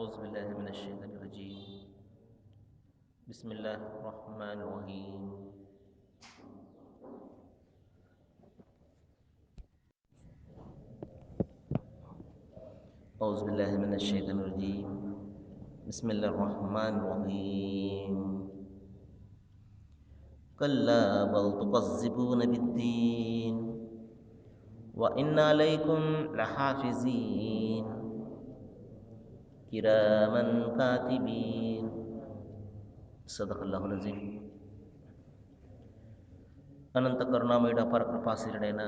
أعوذ بالله من الشيطان الرجيم. بسم الله الرحمن الرحيم. أعوذ بالله من الشيطان الرجيم. بسم الله الرحمن الرحيم. كلا بل تكذبون بالدين وإن عليكم لحافظين كراما كاتبين صدق الله العظيم అనంత కరుణామయుడ పరకృపాశీరుడైన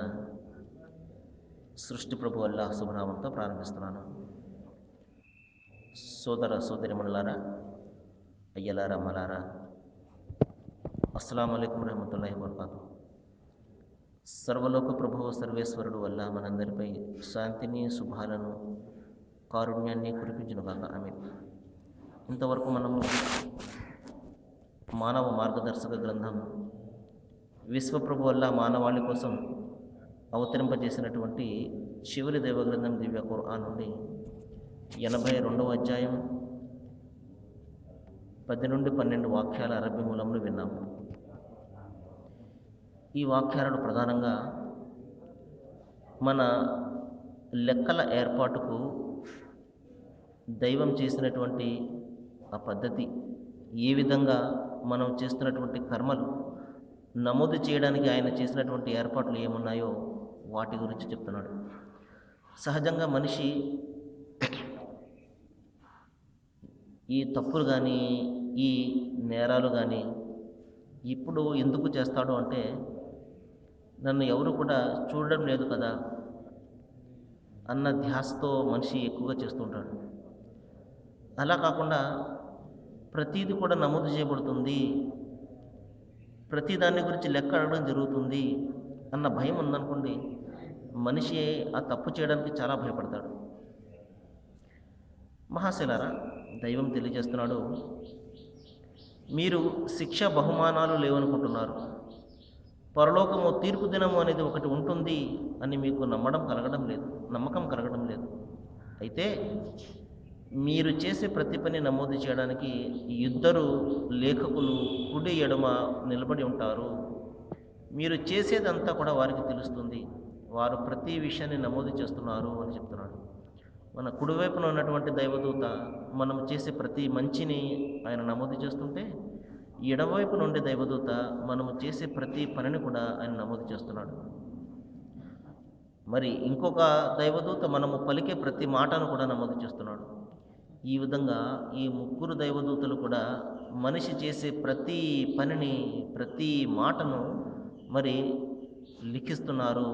సృష్టి ప్రభు అల్లాహ్ శుభనామంతో ప్రారంభిస్తున్నాను సోదర సోదరిమణులారా అయ్యలారా మలారా అస్సలం అయికం రహమతుల్లాహి వరకాతు సర్వలోక ప్రభువు సర్వేశ్వరుడు వల్ల మనందరిపై శాంతిని శుభాలను కారుణ్యాన్ని కురిపించును ఆమె ఇంతవరకు మనము మానవ మార్గదర్శక గ్రంథం విశ్వప్రభు వల్ల మానవాళి కోసం అవతరింపజేసినటువంటి చివరి దైవ గ్రంథం దివ్య ఖుర్ఆన్ నుండి ఎనభై రెండవ అధ్యాయం పది నుండి పన్నెండు వాక్యాల అరబ్బీ మూలంలో విన్నాము. ఈ వాక్యాలను ప్రధానంగా మన లెక్కల ఏర్పాటుకు దైవం చేసినటువంటి ఆ పద్ధతి ఏ విధంగా మనం చేస్తున్నటువంటి కర్మలు నమోదు చేయడానికి ఆయన చేసినటువంటి ఏర్పాట్లు ఏమున్నాయో వాటి గురించి చెప్తున్నాడు. సహజంగా మనిషి ఈ తప్పులు కానీ ఈ నేరాలు కానీ ఇప్పుడు ఎందుకు చేస్తాడు అంటే నన్ను ఎవరు కూడా చూడడం లేదు కదా అన్న ధ్యాసతో మనిషి ఎక్కువగా చేస్తుంటాడు అలా కాకుండా ప్రతీది కూడా నమోదు చేయబడుతుంది. ప్రతి దాని గురించి లెక్క అడగడం జరుగుతుంది అన్న భయం ఉందనుకోండి మనిషి ఆ తప్పు చేయడానికి చాలా భయపడతాడు. మహాశిలారా దైవం తెలియజేస్తున్నాడు మీరు శిక్ష బహుమానాలు లేవనుకుంటున్నారు. పరలోకము తీర్పు దినము అనేది ఒకటి ఉంటుంది అని మీకు నమ్మడం కలగడం లేదు నమ్మకం కలగడం లేదు. అయితే మీరు చేసే ప్రతి పని నమోదు చేయడానికి ఇద్దరు లేఖకులు కుడి ఎడమ నిలబడి ఉంటారు. మీరు చేసేదంతా కూడా వారికి తెలుస్తుంది. వారు ప్రతి విషయాన్ని నమోదు చేస్తున్నారు అని చెప్తున్నాడు. మన కుడివైపున ఉన్నటువంటి దైవదూత మనం చేసే ప్రతి మంచిని ఆయన నమోదు చేస్తుంటే ఎడవైపు నుండి దైవదూత మనము చేసే ప్రతి పనిని కూడా ఆయన నమోదు చేస్తున్నాడు. మరి ఇంకొక దైవదూత మనము పలికే ప్రతి మాటను కూడా నమోదు చేస్తున్నాడు. ఈ విధంగా ఈ ముగ్గురు దైవదూతలు కూడా మనిషి చేసే ప్రతి పనిని ప్రతి మాటను మరి లిఖిస్తున్నారు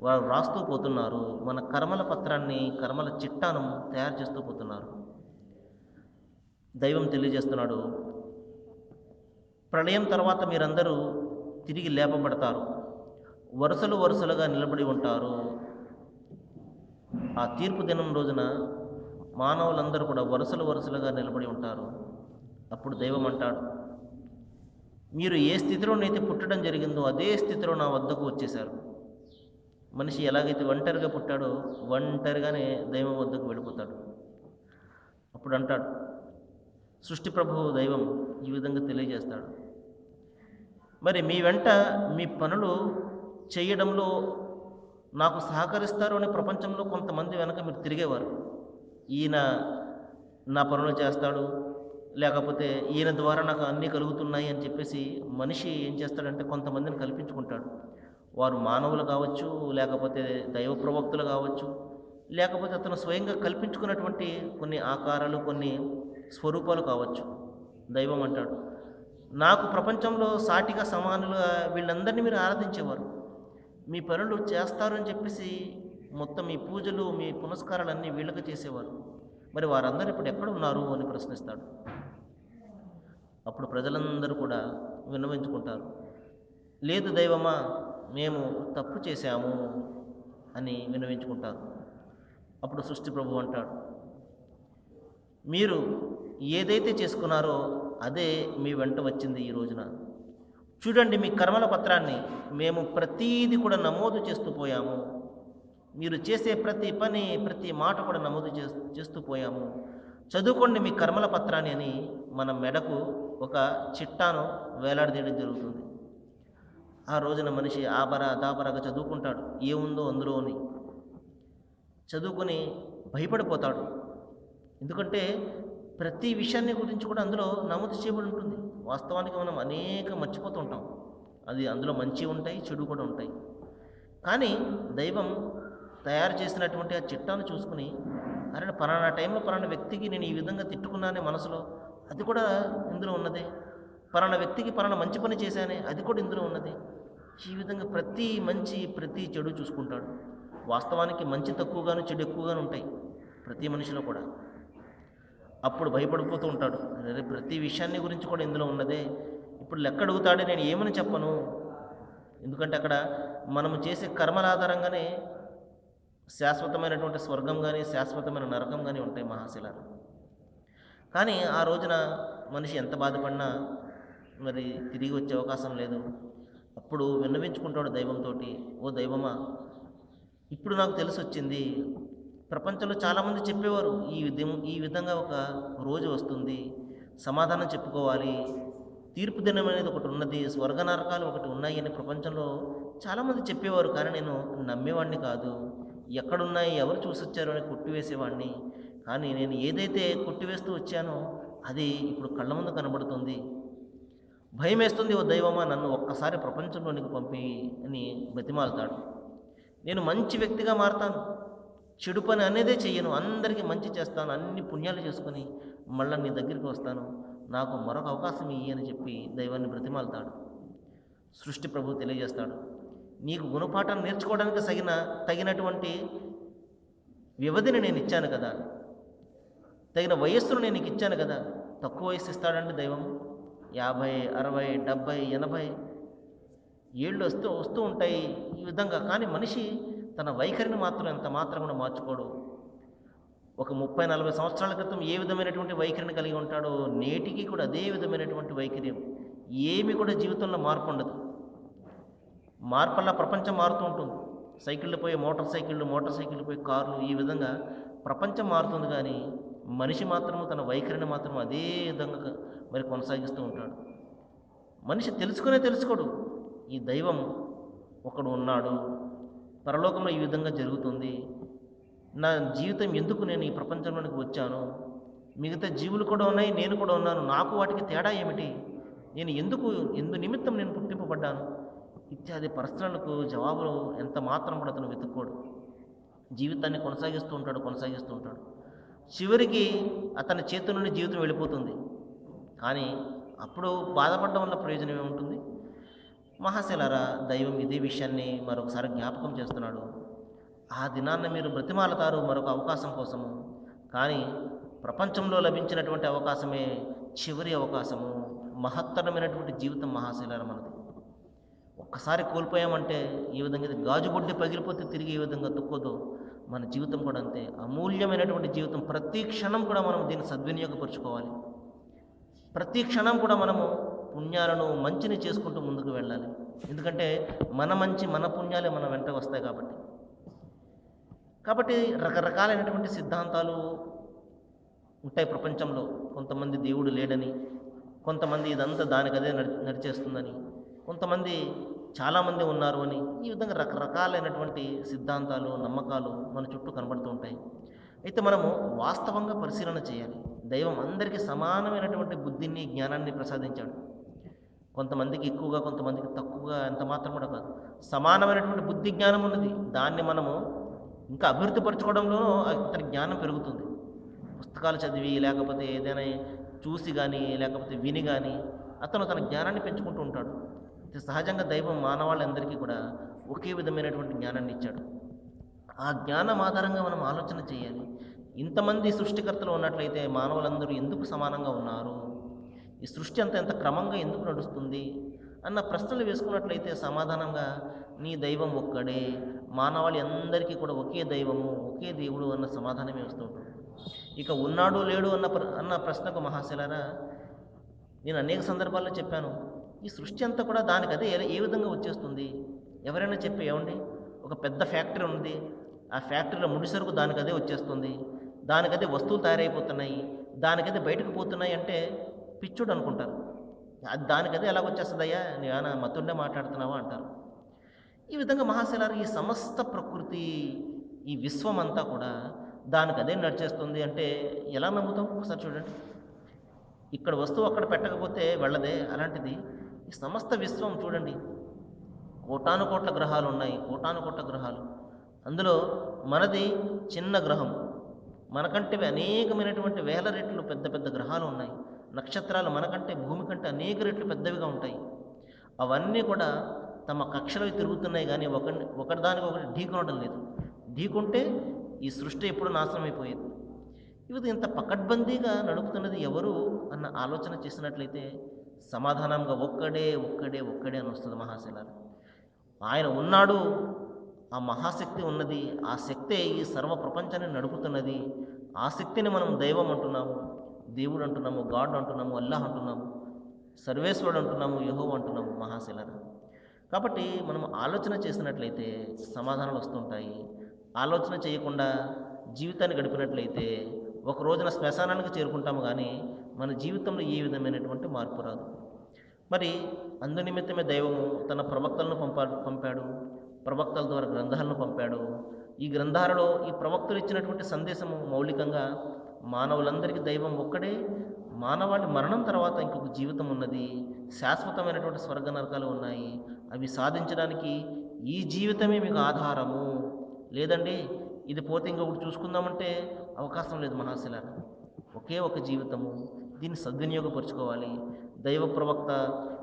వారు రాస్తూ పోతున్నారు మన కర్మల పత్రాన్ని కర్మల చిట్టాను తయారు చేస్తూ పోతున్నారు. దైవం తెలియజేస్తున్నాడు ప్రళయం తర్వాత మీరందరూ తిరిగి లేపబడతారు వరుసలు వరుసలుగా నిలబడి ఉంటారు. ఆ తీర్పు దినం రోజున మానవులందరూ కూడా వరుసలు వరుసలుగా నిలబడి ఉంటారు. అప్పుడు దైవం అంటాడు మీరు ఏ స్థితిలోనైతే పుట్టడం జరిగిందో అదే స్థితిలో నా వద్దకు వచ్చేశారు. మనిషి ఎలాగైతే ఒంటరిగా పుట్టాడో ఒంటరిగానే దైవం వద్దకు వెళ్ళిపోతాడు. అప్పుడు అంటాడు సృష్టి ప్రభువు దైవం ఈ విధంగా తెలియజేస్తాడు. మరి మీ వెంట మీ పనులు చేయడంలో నాకు సహకరిస్తారు అని ప్రపంచంలో కొంతమంది వెనక మీరు తిరిగేవారు. ఈయన నా పనులు చేస్తాడు లేకపోతే ఈయన ద్వారా నాకు అన్నీ కలుగుతున్నాయి అని చెప్పేసి మనిషి ఏం చేస్తాడంటే కొంతమందిని కల్పించుకుంటాడు. వారు మానవులు కావచ్చు లేకపోతే దైవ ప్రవక్తులు కావచ్చు లేకపోతే అతను స్వయంగా కల్పించుకున్నటువంటి కొన్ని ఆకారాలు కొన్ని స్వరూపాలు కావచ్చు. దైవం అంటాడు. నాకు ప్రపంచంలో సాటిగా సమానులుగా వీళ్ళందరినీ మీరు ఆరాధించేవారు. మీ పనులు చేస్తారు అని చెప్పేసి మొత్తం మీ పూజలు మీ పునస్కారాలన్నీ వీళ్ళకి చేసేవారు. మరి వారందరూ ఇప్పుడు ఎక్కడ ఉన్నారు అని ప్రశ్నిస్తాడు. అప్పుడు ప్రజలందరూ కూడా విన్నవించుకుంటారు. లేదు దైవమా మేము తప్పు చేశాము అని విన్నవించుకుంటారు. అప్పుడు సృష్టి ప్రభు అంటాడు మీరు ఏదైతే చేసుకున్నారో అదే మీ వెంట వచ్చింది ఈ రోజున. చూడండి మీ కర్మల పత్రాన్ని మేము ప్రతీది కూడా నమోదు చేస్తూ పోయాము. మీరు చేసే ప్రతి పని ప్రతి మాట కూడా నమోదు చేస్- చేస్తూ పోయాము. చదువుకోండి మీ కర్మల పత్రాన్ని అని మన మెడకు ఒక చిట్టాను వేలాడదీయడం జరుగుతుంది. ఆ రోజున మనిషి ఆబర దాబరగా చదువుకుంటాడు. ఏముందో అందులో అని చదువుకొని భయపడిపోతాడు. ఎందుకంటే ప్రతి విషయాన్ని గురించి కూడా అందులో నమోదు చేయబడి ఉంటుంది. వాస్తవానికి మనం అనేక మర్చిపోతుంటాం. అది అందులో మంచి ఉంటాయి చెడు కూడా ఉంటాయి. కానీ దైవం తయారు చేసినటువంటి ఆ చిట్టాను చూసుకుని అరే పలానా టైంలో పలానా వ్యక్తికి నేను ఈ విధంగా తిట్టుకున్నానే మనసులో అది కూడా ఇందులో ఉన్నదే. పలానా వ్యక్తికి పలానా మంచి పని చేశానే అది కూడా ఇందులో ఉన్నది. ఈ విధంగా ప్రతి మంచి ప్రతి చెడు చూసుకుంటాడు. వాస్తవానికి మంచి తక్కువగాను చెడు ఎక్కువగాను ఉంటాయి. ప్రతి మనిషిలో కూడా. అప్పుడు భయపడిపోతూ ఉంటాడు. అరే ప్రతి విషయాన్ని గురించి కూడా ఇందులో ఉన్నదే. ఇప్పుడు లెక్క అడుగుతాడే నేను ఏమని చెప్పను? ఎందుకంటే అక్కడ మనము చేసే కర్మల ఆధారంగానే శాశ్వతమైనటువంటి స్వర్గం కానీ శాశ్వతమైన నరకం కానీ ఉంటాయి మహాశిలాలు. కానీ ఆ రోజున మనిషి ఎంత బాధపడినా మరి తిరిగి వచ్చే అవకాశం లేదు. అప్పుడు విన్నవించుకుంటాడు దైవంతో ఓ దైవమా ఇప్పుడు నాకు తెలిసి వచ్చింది ప్రపంచంలో చాలామంది చెప్పేవారు ఈ విధం ఈ విధంగా ఒక రోజు వస్తుంది సమాధానం చెప్పుకోవాలి తీర్పు దినం అనేది ఒకటి ఉన్నది స్వర్గ నరకాలు ఒకటి ఉన్నాయి అని ప్రపంచంలో చాలామంది చెప్పేవారు. కానీ నేను నమ్మేవాడిని కాదు. ఎక్కడున్నాయి ఎవరు చూసి వచ్చారు అని కొట్టివేసేవాడిని కానీ నేను ఏదైతే కొట్టివేస్తూ వచ్చానో అది ఇప్పుడు కళ్ళ ముందు కనబడుతుంది. భయం వేస్తుంది ఓ దైవమా నన్ను ఒక్కసారి ప్రపంచంలోనికి పంపి అని బతిమాలుతాడు. నేను మంచి వ్యక్తిగా మారతాను. చెడు పని అనేదే చెయ్యను. అందరికీ మంచి చేస్తాను. అన్ని పుణ్యాలు చేసుకొని మళ్ళీ నీ దగ్గరికి వస్తాను. నాకు మరొక అవకాశం ఇయ్యి అని చెప్పి దైవాన్ని బ్రతిమాలుతాడు. సృష్టి ప్రభు తెలియజేస్తాడు. నీకు గుణపాఠం నేర్చుకోవడానికి తగిన తగినటువంటి వ్యవధిని నేను ఇచ్చాను కదా. తగిన వయస్సును నేను నీకు ఇచ్చాను కదా. తక్కువ వయసు ఇస్తాడండి దైవం. యాభై అరవై డెబ్భై ఎనభై ఏళ్ళు వస్తూ వస్తూ ఉంటాయి ఈ విధంగా. కానీ మనిషి తన వైఖరిని మాత్రం ఎంత మాత్రం కూడా మార్చుకోడు. ఒక ముప్పై నలభై సంవత్సరాల క్రితం ఏ విధమైనటువంటి వైఖరిని కలిగి ఉంటాడో నేటికి కూడా అదే విధమైనటువంటి వైఖరి. ఏమి కూడా జీవితంలో మార్పు ఉండదు. మార్పల్లా ప్రపంచం మారుతూ ఉంటుంది. సైకిళ్ళు పోయి మోటార్ సైకిళ్ళు మోటార్ సైకిళ్ళు పోయి కార్లు ఈ విధంగా ప్రపంచం మారుతుంది కానీ మనిషి మాత్రము తన వైఖరిని మాత్రం అదే విధంగా మరి కొనసాగిస్తూ ఉంటాడు. మనిషి తెలుసుకునే తెలుసుకోడు. ఈ దైవం ఒకడు ఉన్నాడు. పరలోకంలో ఈ విధంగా జరుగుతుంది. నా జీవితం ఎందుకు నేను ఈ ప్రపంచంలోనికి వచ్చాను? మిగతా జీవులు కూడా ఉన్నాయి నేను కూడా ఉన్నాను. నాకు వాటికి తేడా ఏమిటి? నేను ఎందుకు ఎందు నిమిత్తం నేను పుట్టింపబడ్డాను? ఇత్యాది ప్రశ్నలకు జవాబులు ఎంత మాత్రం కూడా అతను వెతుక్కోడు. జీవితాన్ని కొనసాగిస్తూ ఉంటాడు కొనసాగిస్తూ ఉంటాడు. చివరికి అతని చేతి నుండి జీవితం వెళ్ళిపోతుంది. కానీ అప్పుడు బాధపడడం వల్ల ప్రయోజనం ఏముంటుంది మహాశిలారా దైవం ఇదే విషయాన్ని మరొకసారి జ్ఞాపకం చేస్తున్నాడు. ఆ దినాన్ని మీరు బ్రతిమాలతారు మరొక అవకాశం కోసము. కానీ ప్రపంచంలో లభించినటువంటి అవకాశమే చివరి అవకాశము మహత్తరమైనటువంటి జీవితం మహాశిలార మనది. ఒక్కసారి కోల్పోయామంటే ఈ విధంగా ఇది గాజు పగిలిపోతే తిరిగి ఏ విధంగా తుక్కోదో మన జీవితం కూడా అంతే. అమూల్యమైనటువంటి జీవితం ప్రతి క్షణం కూడా మనం దీన్ని సద్వినియోగపరుచుకోవాలి. ప్రతి క్షణం కూడా మనము పుణ్యాలను మంచిని చేసుకుంటూ ముందుకు వెళ్ళాలి. ఎందుకంటే మన మంచి మన పుణ్యాలే మన వెంట వస్తాయి కాబట్టి. కాబట్టి రకరకాలైనటువంటి సిద్ధాంతాలు ఉంటాయి ప్రపంచంలో. కొంతమంది దేవుడు లేడని కొంతమంది ఇదంతా దానికదే నడి నడిచేస్తుందని కొంతమంది చాలామంది ఉన్నారు అని ఈ విధంగా రకరకాలైనటువంటి సిద్ధాంతాలు నమ్మకాలు మన చుట్టూ కనబడుతూ ఉంటాయి. అయితే మనము వాస్తవంగా పరిశీలన చేయాలి. దైవం అందరికీ సమానమైనటువంటి బుద్ధిని జ్ఞానాన్ని ప్రసాదించాడు. కొంతమందికి ఎక్కువగా కొంతమందికి తక్కువగా ఎంత మాత్రం కూడా కాదు. సమానమైనటువంటి బుద్ధి జ్ఞానం ఉన్నది. దాన్ని మనము ఇంకా అభివృద్ధి పరచుకోవడంలో అతని జ్ఞానం పెరుగుతుంది. పుస్తకాలు చదివి లేకపోతే ఏదైనా చూసి కానీ లేకపోతే విని కానీ అతను తన జ్ఞానాన్ని పెంచుకుంటూ ఉంటాడు. సహజంగా దైవం మానవాళ్ళందరికీ కూడా ఒకే విధమైనటువంటి జ్ఞానాన్ని ఇచ్చాడు. ఆ జ్ఞానం ఆధారంగా మనం ఆలోచన చేయాలి. ఇంతమంది సృష్టికర్తలు ఉన్నట్లయితే మానవులందరూ ఎందుకు సమానంగా ఉన్నారు? ఈ సృష్టి అంతా ఎంత క్రమంగా ఎందుకు నడుస్తుంది? అన్న ప్రశ్నలు వేసుకున్నట్లయితే సమాధానంగా నీ దైవం ఒక్కడే మానవాళి అందరికీ కూడా ఒకే దైవము ఒకే దేవుడు అన్న సమాధానమే వస్తూ ఉంటుంది. ఇక ఉన్నాడు లేడు అన్న ప్ర అన్న ప్రశ్నకు మహాశిలారా నేను అనేక సందర్భాల్లో చెప్పాను ఈ సృష్టి అంతా కూడా దానికి అదే ఏ- విధంగా వచ్చేస్తుంది? ఎవరైనా చెప్పి ఏమండి? ఒక పెద్ద ఫ్యాక్టరీ ఉంది. ఆ ఫ్యాక్టరీలో ముడి సరుకు దానికదే వచ్చేస్తుంది. దానికదే వస్తువులు తయారైపోతున్నాయి. దానికదే బయటకు పోతున్నాయి అంటే పిచ్చుడు అనుకుంటారు. అది దానికదే ఎలాగ వచ్చేస్తుందయ్యా? నేను మతుండే మాట్లాడుతున్నావా అంటారు. ఈ విధంగా మహాశిలారు ఈ సమస్త ప్రకృతి ఈ విశ్వం అంతా కూడా దానికి అదే నడిచేస్తుంది అంటే ఎలా నమ్ముతాం? ఒకసారి చూడండి. ఇక్కడ వస్తువు అక్కడ పెట్టకపోతే వెళ్ళదే. అలాంటిది ఈ సమస్త విశ్వం చూడండి. కోటాను కోట్ల గ్రహాలు ఉన్నాయి కోటాను కోట్ల గ్రహాలు. అందులో మనది చిన్న గ్రహం. మనకంటే అనేకమైనటువంటి వేల రెట్లు పెద్ద పెద్ద గ్రహాలు ఉన్నాయి. నక్షత్రాలు మనకంటే భూమి కంటే అనేక రెట్లు పెద్దవిగా ఉంటాయి. అవన్నీ కూడా తమ కక్షలో తిరుగుతున్నాయి కానీ ఒక ఒకటిదానికి ఒకటి ఢీకొనడం లేదు. ఢీకుంటే ఈ సృష్టి ఎప్పుడు నాశనం అయిపోయేది. ఇది ఇంత పకడ్బందీగా నడుపుతున్నది ఎవరు అన్న ఆలోచన చేసినట్లయితే సమాధానంగా ఒక్కడే ఒక్కడే ఒక్కడే అని వస్తుంది మహాశిలాలు. ఆయన ఉన్నాడు ఆ మహాశక్తి ఉన్నది ఆ శక్తే ఈ సర్వ ప్రపంచాన్ని నడుపుతున్నది. ఆ శక్తిని మనం దైవం అంటున్నాము దేవుడు అంటున్నాము గాడ్ అంటున్నాము అల్లాహ్ అంటున్నాము సర్వేశ్వరుడు అంటున్నాము యహో అంటున్నాము మహాశిలాలు. కాబట్టి మనం ఆలోచన చేసినట్లయితే సమాధానాలు వస్తుంటాయి. ఆలోచన చేయకుండా జీవితాన్ని గడిపినట్లయితే ఒక రోజున శ్మశానానికి చేరుకుంటాము కానీ మన జీవితంలో ఏ విధమైనటువంటి మార్పు రాదు. మరి అందునిమిత్తమే దైవము తన ప్రవక్తలను పంపా పంపాడు ప్రవక్తల ద్వారా గ్రంథాలను పంపాడు. ఈ గ్రంథాలలో ఈ ప్రవక్తలు ఇచ్చినటువంటి సందేశము మౌలికంగా మానవులందరికీ దైవం ఒక్కడే మానవాళి మరణం తర్వాత ఇంకొక జీవితం ఉన్నది శాశ్వతమైనటువంటి స్వర్గ నరకాలు ఉన్నాయి. అవి సాధించడానికి ఈ జీవితమే మీకు ఆధారము. లేదండి ఇది పోతే ఇంకొకటి చూసుకుందామంటే అవకాశం లేదు మహాశిలారు ఒకే ఒక జీవితము. దీన్ని సద్వినియోగపరుచుకోవాలి. దైవ ప్రవక్త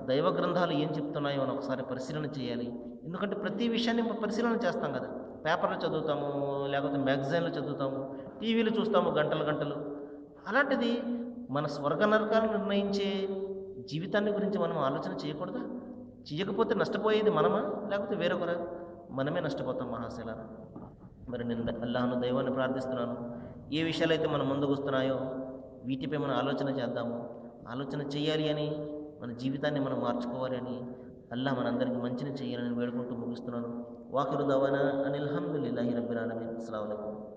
దైవ గ్రంథాలు ఏం చెప్తున్నాయో అని ఒకసారి పరిశీలన చేయాలి. ఎందుకంటే ప్రతి విషయాన్ని పరిశీలన చేస్తాం కదా. పేపర్లు చదువుతాము లేకపోతే మ్యాగజైన్లు చదువుతాము టీవీలో చూస్తాము గంటలు గంటలు. అలాంటిది మన స్వర్గ నరకాలను నిర్ణయించే జీవితాన్ని గురించి మనం ఆలోచన చేయకూడదా? చేయకపోతే నష్టపోయేది మనమా? లేకపోతే వేరొకరా? మనమే నష్టపోతాం మహాశిల మరి నేను అల్లాహను దైవాన్ని ప్రార్థిస్తున్నాను. ఏ విషయాలైతే మనం ముందుకు వస్తున్నాయో వీటిపై మనం ఆలోచన చేద్దాము. ఆలోచన చేయాలి అని మన జీవితాన్ని మనం మార్చుకోవాలి అని అల్లా మనందరికీ మంచిని చేయాలని వేడుకుంటూ ముగిస్తున్నాను. వాకిరు దవానా అనిల్హమ్దుల్లాహి రబ్బిల్ ఆలమీన్. అస్సలాము